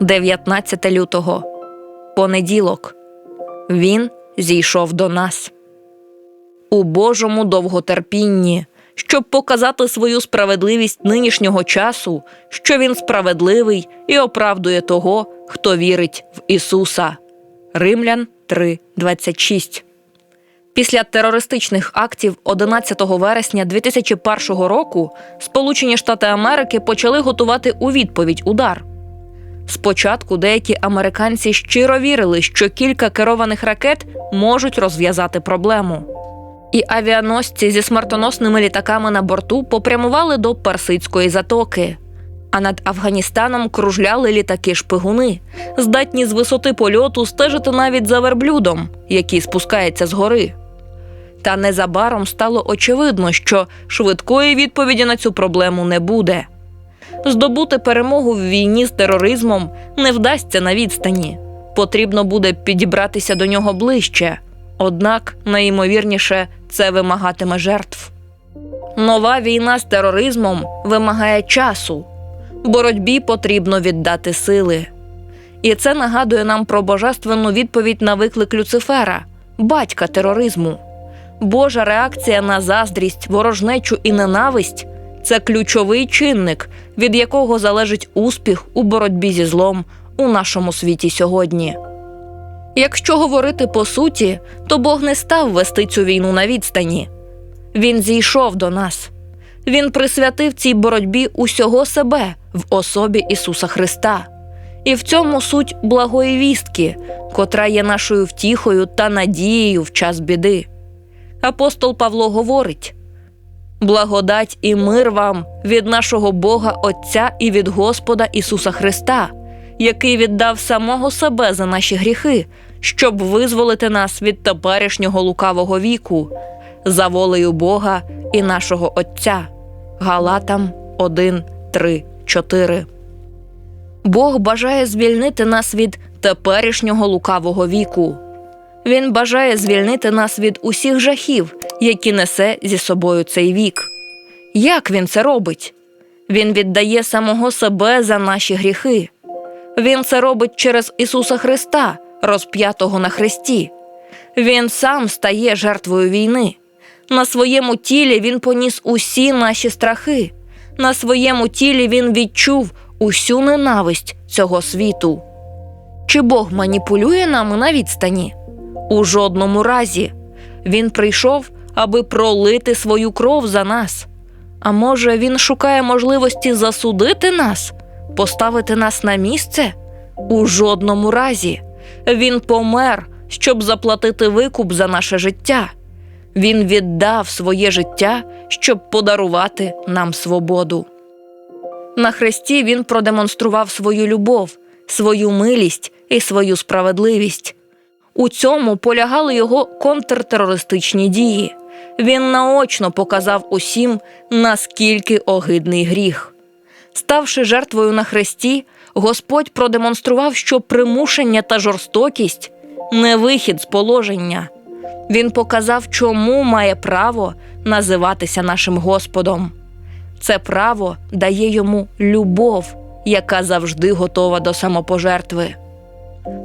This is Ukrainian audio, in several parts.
19 лютого. Понеділок. Він зійшов до нас. У Божому довготерпінні, щоб показати свою справедливість нинішнього часу, що він справедливий і оправдує того, хто вірить в Ісуса. Римлян 3.26 Після терористичних актів 11 вересня 2001 року Сполучені Штати Америки почали готувати у відповідь удар. Спочатку деякі американці щиро вірили, що кілька керованих ракет можуть розв'язати проблему. І авіаносці зі смертоносними літаками на борту попрямували до Персидської затоки. А над Афганістаном кружляли літаки шпигуни, здатні з висоти польоту стежити навіть за верблюдом, який спускається з гори. Та незабаром стало очевидно, що швидкої відповіді на цю проблему не буде. Здобути перемогу в війні з тероризмом не вдасться на відстані. Потрібно буде підібратися до нього ближче, однак, найімовірніше, це вимагатиме жертв. Нова війна з тероризмом вимагає часу. Боротьбі потрібно віддати сили. І це нагадує нам про божественну відповідь на виклик Люцифера, батька тероризму. Божа реакція на заздрість, ворожнечу і ненависть це ключовий чинник, від якого залежить успіх у боротьбі зі злом у нашому світі сьогодні. Якщо говорити по суті, то Бог не став вести цю війну на відстані. Він зійшов до нас. Він присвятив цій боротьбі усього себе в особі Ісуса Христа. І в цьому суть благої вістки, котра є нашою втіхою та надією в час біди. Апостол Павло говорить: благодать і мир вам від нашого Бога Отця і від Господа Ісуса Христа, який віддав самого себе за наші гріхи, щоб визволити нас від теперішнього лукавого віку, за волею Бога і нашого Отця. Галатам 1, 3, 4. Бог бажає звільнити нас від теперішнього лукавого віку. Він бажає звільнити нас від усіх жахів, які несе зі собою цей вік. Як він це робить? Він віддає самого себе за наші гріхи. Він це робить через Ісуса Христа, розп'ятого на хресті. Він сам стає жертвою війни. На своєму тілі він поніс усі наші страхи. На своєму тілі він відчув усю ненависть цього світу. Чи Бог маніпулює нами на відстані? У жодному разі. Він прийшов, аби пролити свою кров за нас. А може, він шукає можливості засудити нас, поставити нас на місце? У жодному разі. Він помер, щоб заплатити викуп за наше життя. Він віддав своє життя, щоб подарувати нам свободу. На хресті він продемонстрував свою любов, свою милість і свою справедливість. У цьому полягали його контртерористичні дії. Він наочно показав усім, наскільки огидний гріх. Ставши жертвою на хресті, Господь продемонстрував, що примушення та жорстокість не вихід з положення. Він показав, чому має право називатися нашим Господом. Це право дає йому любов, яка завжди готова до самопожертви.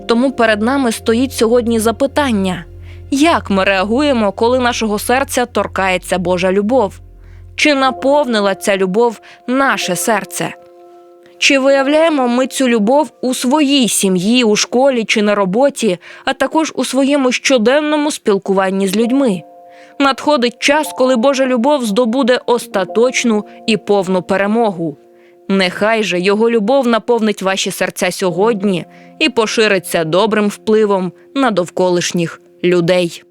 Тому перед нами стоїть сьогодні запитання, як ми реагуємо, коли нашого серця торкається Божа любов? Чи наповнила ця любов наше серце? Чи виявляємо ми цю любов у своїй сім'ї, у школі чи на роботі, а також у своєму щоденному спілкуванні з людьми? Надходить час, коли Божа любов здобуде остаточну і повну перемогу. Нехай же його любов наповнить ваші серця сьогодні і пошириться добрим впливом на довколишніх людей.